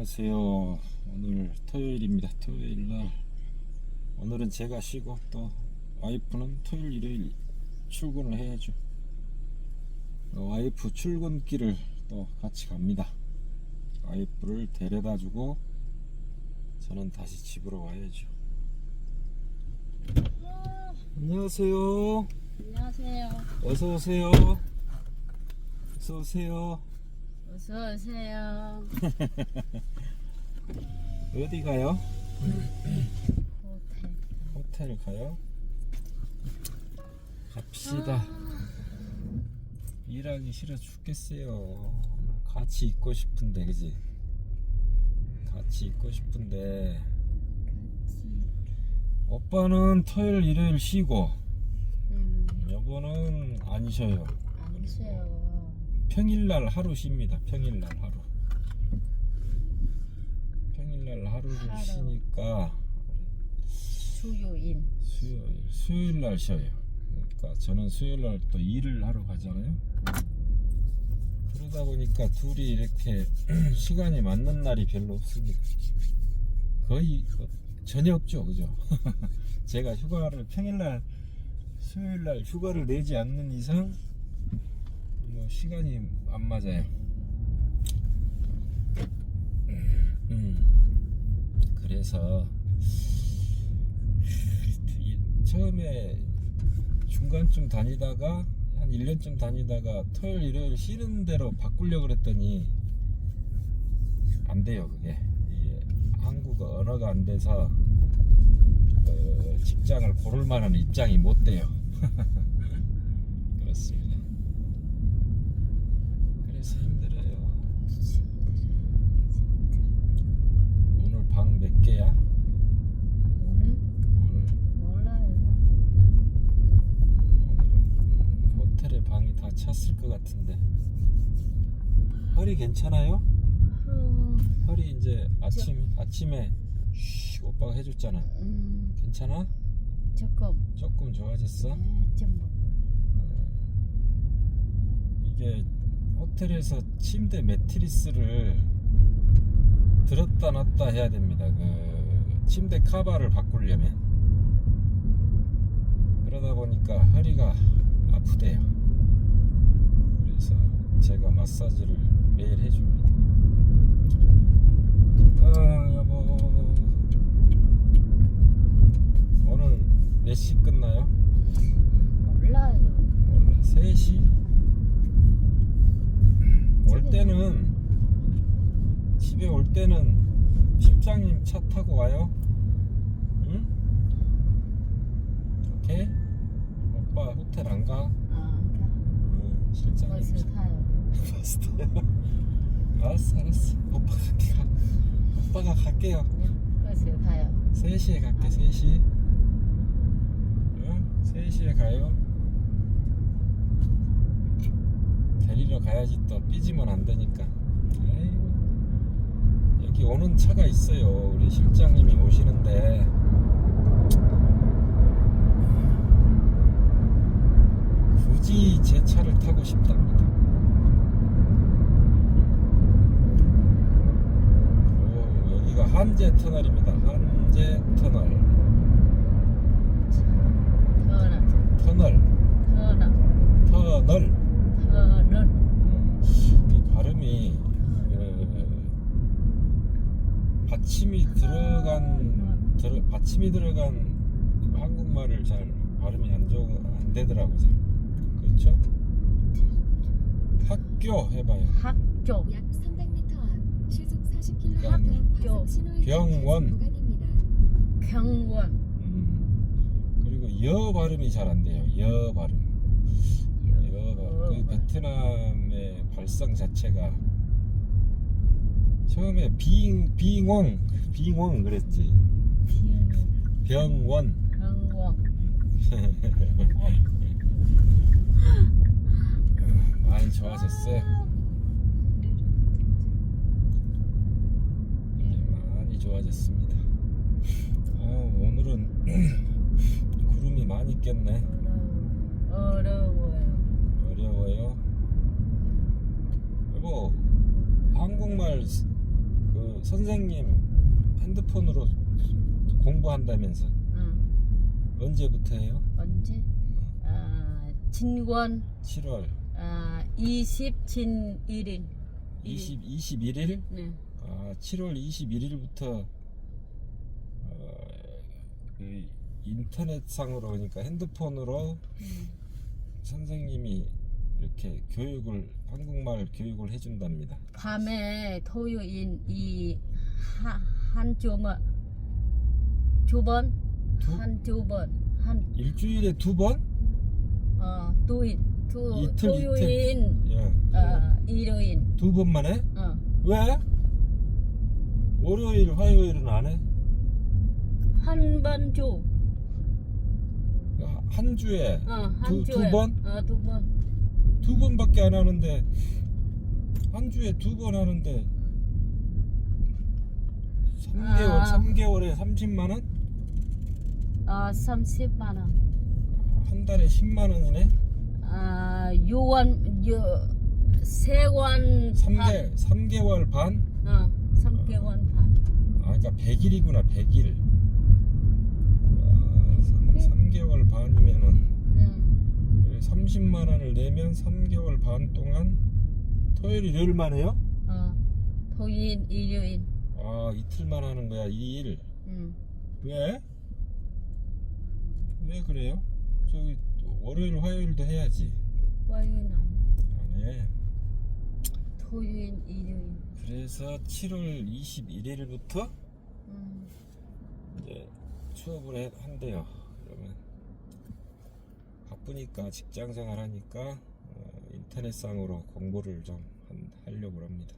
안녕하세요. 오늘 토요일입니다. 토요일 날 오늘은 제가 쉬고 또 와이프는 토요일 일요일 출근을 해야죠. 어, 와이프 출근길을 또 같이 갑니다. 와이프를 데려다 주고 저는 다시 집으로 와야죠. 안녕하세요. 안녕하세요. 어서 오세요. 어서 오세요. 어서 오세요. 어디 가요? 호텔. 호텔 가요? 갑시다. 일하기 싫어 죽겠어요. 같이 있고 싶은데, 그지? 같이 있고 싶은데, 오빠는 토요일, 일요일 쉬고, 음, 여보는 안 쉬어요. 안 쉬어요. 평일날 하루 쉽니다. 평일날 하루. 평일날 하루를 하루. 쉬니까 수요일. 수요일, 수요일 날 쉬어요. 그러니까 저는 수요일 날 또 일을 하러 가잖아요. 그러다 보니까 둘이 이렇게 시간이 맞는 날이 별로 없습니다. 거의 그 전혀 없죠, 그죠? 제가 휴가를 평일날, 수요일 날 휴가를 내지 않는 이상 뭐 시간이 안 맞아요. 음, 그래서 이- 처음에 중간쯤 다니다가 한 1년쯤 다니다가 토요일 일요일 쉬는 대로 바꾸려고 그랬더니 안 돼요 그게. 한국어 언어가 안 돼서 그 직장을 고를 만한 입장이 못 돼요. 그렇습니다 그래서 힘들어요 오늘 방 몇 개야? 오늘 오늘 몰라요. 오늘은 호텔에 방이 다 찼을 것 같은데 허리 괜찮아요? 음, 허리 이제 아침 아침에 쉬, 오빠가 해줬잖아 음, 괜찮아? 조금. 조금 좋아졌어? 네, 좀 뭐. 어, 이게 호텔에서 침대 매트리스를 들었다 놨다 해야 됩니다. 그 침대 카바를 바꾸려면 그러다 보니까 허리가 아프대요. 제가 마사지를 매일 해줍니다. 아 여보 오늘 몇 시 끝나요? 몰라요. 몰라 3시? 올 때는 집에 올 때는 실장님 차 타고 와요 응? 오케이? 오빠 호텔 안 가? 아, 응, 실장님 차 타요. 버스 타요? 알았어 알았어. 오빠가 갈게 가. 오빠가 갈게요. 버스 타요. 3시에 갈게 3시. 응? 3시에 가요. 데리러 가야지 또 삐지면 안 되니까. 아이고 여기 오는 차가 있어요. 우리 실장님이 오시는데. 굳이 제 차를 타고 싶답니다 오, 여기가 한제 터널입니다 한제 터널 터널. 터널 터널. 터널 터널. 음, 이 발음이 그 받침이 들어간 들어, 받침이 들어간 한국말을 잘 발음이 안 좋은 안 되더라고요. 그렇죠? 학교 해봐요. 학교. 약 300m 앞 시속 40km 병- 병원. 구간입니다. 병원. 음, 그리고 여 발음이 잘 안 돼요. 여 발음. 여 발음. 그 베트남의 발성 자체가 처음에 빙 빙웡 빙웡 그랬지. 병원. 병원. 많이 좋아졌어요. 이제 좋아졌습니다. 아, 오늘은 구름이 많이 꼈네. 어려워요. 어려워요. 여보, 한국말 그그 선생님 핸드폰으로 공부한다면서 응. 언제부터예요? 언제? 아, 진권 7월 아, 27일. 20, 21일? 네. 아, 7월 21일부터 어, 그 인터넷상으로 그러니까 핸드폰으로 음. 선생님이 이렇게 교육을 한국말 교육을 해준답니다. 밤에 토요일 이한 조만 두번 두- 한두번한 일주일에 두 번? 어, 토일 두 이틀, 토요일 예. 어, 일요일 두 번만 해? 어. 왜? 월요일, 화요일은 안 해? 한번 줘. 한 주에 어, 한 두- 두 주에. 번? 어, 두 번. 두 번밖에 안 하는데 한 주에 두 번 하는데 3개월, 아. 3개월에 30만 원? 아, 30만 원. 한 달에 10만 원이네. 아, 요원 요 세원 3개, 3개월 반? 어, 3개월 반. 아, 그러니까 100일이구나, 100일. 아, 3, 개월 반이면은 응. 30만 원을 내면 3개월 반 동안 토요일, 일요일만 해요? 어. 토요일, 일요일. 아, 이틀만 하는 거야, 2일. 응. 왜? 왜 그래요? 저기 월요일, 화요일도 해야지. 화요일 안 해. 안 해. 토요일, 일요일. 그래서 7월 21일부터 음. 이제 수업을 해- 한대요. 그러면 바쁘니까 직장 생활 하니까 어, 인터넷상으로 공부를 좀 한- 하려고 합니다.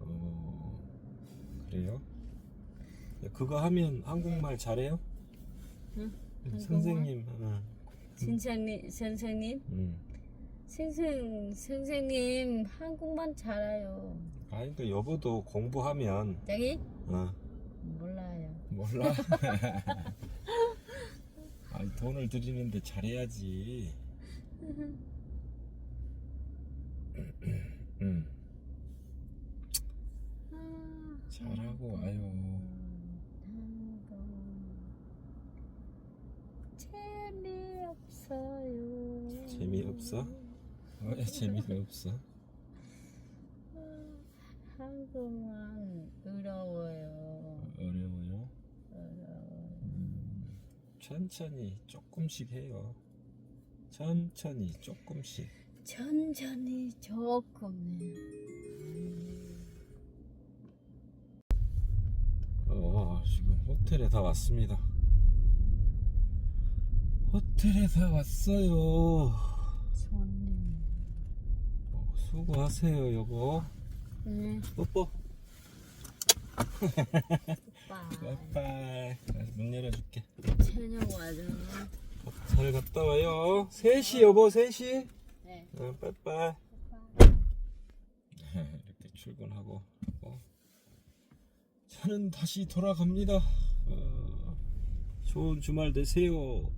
어, 그래요? 네, 그거 하면 한국말 잘해요? 응? 선생님, 어, 선생님, 선생님, 음. 선생, 선생님 한국말 잘해요. 아, 그러니까 여보도 공부하면 자기 어, 몰라. 아니, 돈을 들이는데 잘해야지. 응, 아, 잘하고 와요. 재미없어요. 재미없어? 왜 재미가 없어? 한국말 어려워요. 어려워요. 천천히 조금씩 해요. 천천히 조금씩. 천천히 조금 해요. 어, 지금 호텔에 다 왔습니다. 호텔에 다 왔어요. 손님. 어, 수고하세요, 여보. 네. 뽀뽀. 빠이. 빠빠이. 문 열어줄게. 저녁 와서. 잘 갔다 와요. 3시, 여보, 3시. 네. 어, 빠빠이. 이렇게 출근하고 하고. 저는 다시 돌아갑니다. 어, 좋은 주말 되세요.